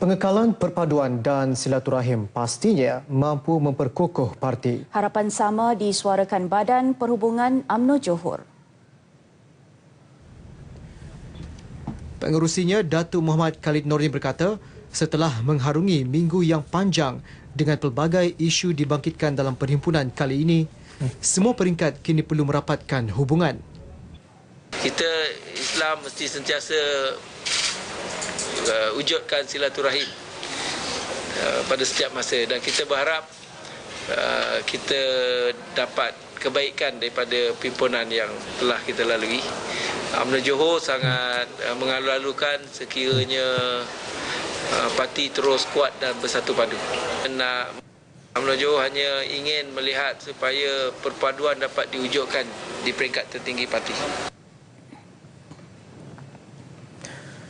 Pengekalan perpaduan dan silaturahim pastinya mampu memperkokoh parti. Harapan sama disuarakan Badan Perhubungan AMNO Johor. Pengerusinya Datuk Muhammad Khalid Nordin berkata, setelah mengharungi minggu yang panjang dengan pelbagai isu dibangkitkan dalam perhimpunan kali ini, semua peringkat kini perlu merapatkan hubungan. Kita Islam mesti sentiasa uh, wujudkan silaturahim uh, pada setiap masa dan kita berharap uh, kita dapat kebaikan daripada pimpinan yang telah kita lalui. UMNO Johor sangat uh, mengalu-alukan sekiranya uh, parti terus kuat dan bersatu padu. Uh, UMNO Johor hanya ingin melihat supaya perpaduan dapat diwujudkan di peringkat tertinggi parti.